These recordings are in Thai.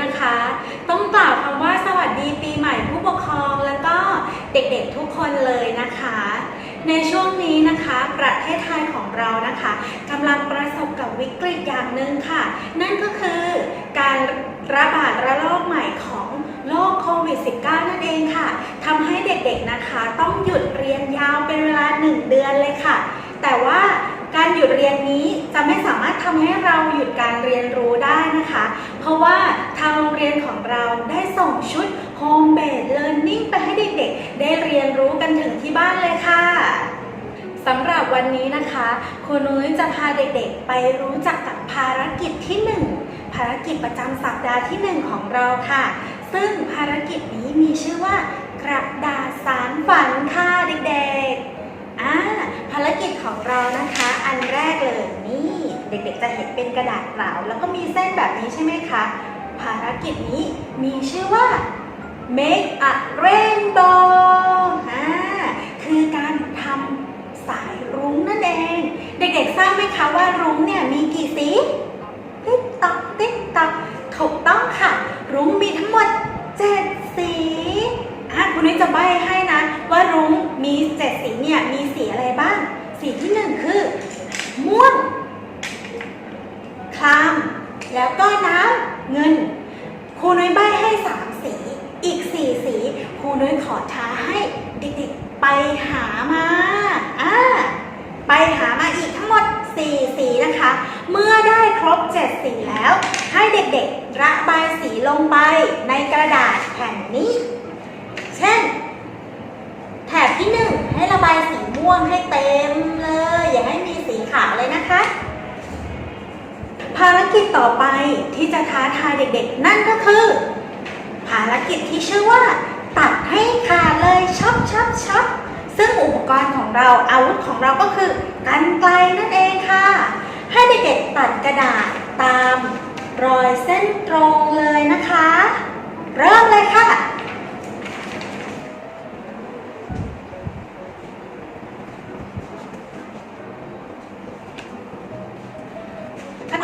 นะคะ ต้องกล่าวคำว่าสวัสดีปีใหม่ผู้ปกครองและก็เด็กๆทุกคนเลยนะคะ ในช่วงนี้นะคะ ประเทศไทยของเรานะคะกำลังประสบกับวิกฤตอย่างหนึ่งค่ะ นั่นก็คือการระบาดระลอกใหม่ของโรคโควิด -19 นั่นเองค่ะทำให้เด็กๆนะคะ ต้องหยุดเรียนยาวเป็นเวลา 1 เดือนเลยค่ะ แต่ว่าการหยุดเรียนนี้จะไม่สามารถทำให้เราหยุดการเรียนรู้ นะคะ เพราะว่าทางโรงเรียนของเราได้ส่งชุด Home Based Learning ไปให้เด็กๆ ได้เรียนรู้กันถึงที่บ้านเลยค่ะสำหรับวันนี้นะคะครูนุ้ยจะพาเด็กๆ ไปรู้จักกับภารกิจที่ 1 ภารกิจประจำสัปดาห์ที่ 1 ของเราค่ะ ซึ่งภารกิจนี้มีชื่อว่ากระดาษสารฝันค่ะเด็กๆอ่าภารกิจของเรานะคะ อันแรกเลยนี่เด็กๆจะเห็นเป็นกระดาษเปล่า แล้วก็มีเส้นแบบนี้ใช่ไหมคะ ภารกิจนี้มีชื่อว่า make a rainbow อ่าคือการทำสายรุ้งนั่นเอง เด็กๆทราบไหมคะว่ารุ้งเนี่ยมีกี่สี ติ๊กต๊อกติ๊กต๊อกถูกต้องค่ะ รุ้งมีทั้งหมด7สีอะคุณนุ้ยจะใบให้นะ ว่ารุ้งมี7สีเนี่ยมีสีอะไรบ้าง สีที่1คือ ม่วง คลาม แล้วก็น้ำ เงิน ครูนุ้ยใบให้สามสี อีกสี่สี ครูนุ้ยขอท้าให้เด็กๆไปหามาอ่าไปหามาอีกทั้งหมดสี่สีนะคะ เมื่อได้ครบเจ็ดสีแล้ว ให้เด็กๆระบายสีลงไปในกระดาษแผ่นนี้ เช่น แถบที่ 1 ให้ระบายสีม่วงให้เต็มเลย อย่าให้มีสีขาวเลยนะคะ ภาร กิจต่อไปที่จะท้าทายเด็กๆ นั่นก็คือ ภารกิจที่ชื่อว่า ตัดให้ขาดเลยช็อปช็อปช็อปซึ่งอุปกรณ์ของเราอาวุธของเราก็คือกันไกลนั่นเองค่ะ ให้เด็กๆตัดกระดาษตามรอยเส้นตรงเลยนะคะ เริ่มเลยค่ะ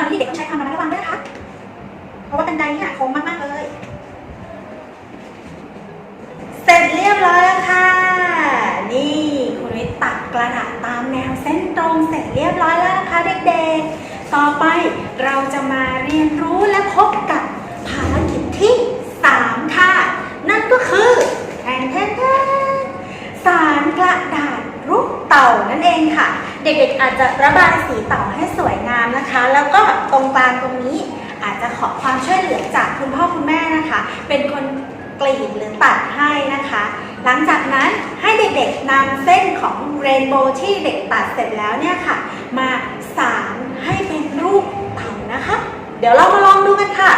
ขั้นตอนที่เด็กต้องใช้ความระมัดระวังด้วยนะคะ เพราะว่ากันไดเนี่ยคมมากๆเลย เสร็จเรียบร้อยแล้วค่ะ นี่คุณวิทย์ตัดกระดาษตามแนวเส้นตรงเสร็จเรียบร้อยแล้วนะคะเด็กๆ ต่อไปเราจะมาเรียนรู้และพบกับภารกิจที่ 3 ค่ะ นั่นก็คือแทนแทนแทนสารกระดาษรูปเต่านั่นเองค่ะ เด็กๆอาจจะระบายสีเต่าให้สวยงามนะคะ แล้วก็ตรงกลางตรงนี้อาจจะขอความช่วยเหลือจากคุณพ่อคุณแม่นะคะ เป็นคนกรีดหรือตัดให้นะคะ หลังจากนั้นให้เด็กๆนำเส้นของเรนโบว์ที่เด็กตัดเสร็จแล้วเนี่ยค่ะ มาสารให้เป็นรูปเต่านะคะ เดี๋ยวเรามาลองดูกันค่ะ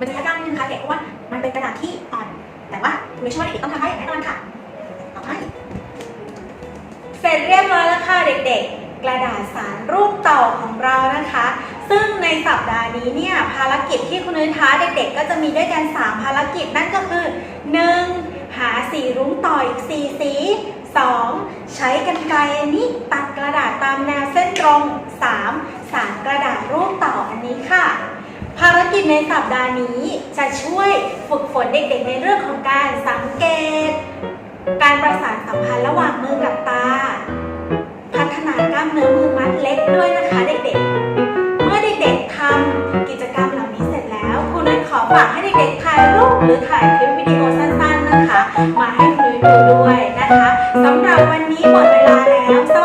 มันจะยากนิดนึงค่ะเด็กเพราะว่ามันเป็นกระดาษที่อ่อน แต่ว่าคุณไม่ช่วยเด็กต้องทำได้อย่างแน่นอนค่ะเอาให้เสร็จเรียบร้อยแล้วค่ะเด็กๆ กระดาษสารรูปต่าของเรานะคะ ซึ่งในสัปดาห์นี้เนี่ยภารกิจที่คุณนุ้ยท้าเด็กๆ ก็จะมีด้วยกัน 3 ภารกิจนั่นก็คือ 1. หาสีรุ้งต่ออีก4สี 2. ใช้กรรไกรอันนี้ตัดกระดาษตามแนวเส้นตรง 3. สารกระดาษรูปเต่าอันนี้ค่ะ ภารกิจในสัปดาห์นี้จะช่วยฝึกฝนเด็กๆในเรื่องของการสังเกต การประสานสัมพันธ์ระหว่างมือกับตา พัฒนากล้ามเนื้อมือมัดเล็กด้วยนะคะ เด็กๆ เมื่อเด็กๆทำกิจกรรมเหล่านี้เสร็จแล้วคุณนุ้ยขอฝากให้เด็กๆถ่ายรูปหรือถ่ายคลิปวิดีโอสั้นๆนะคะ มาให้คุณนุ้ยดูด้วยนะคะสำหรับวันนี้หมดเวลาแล้ว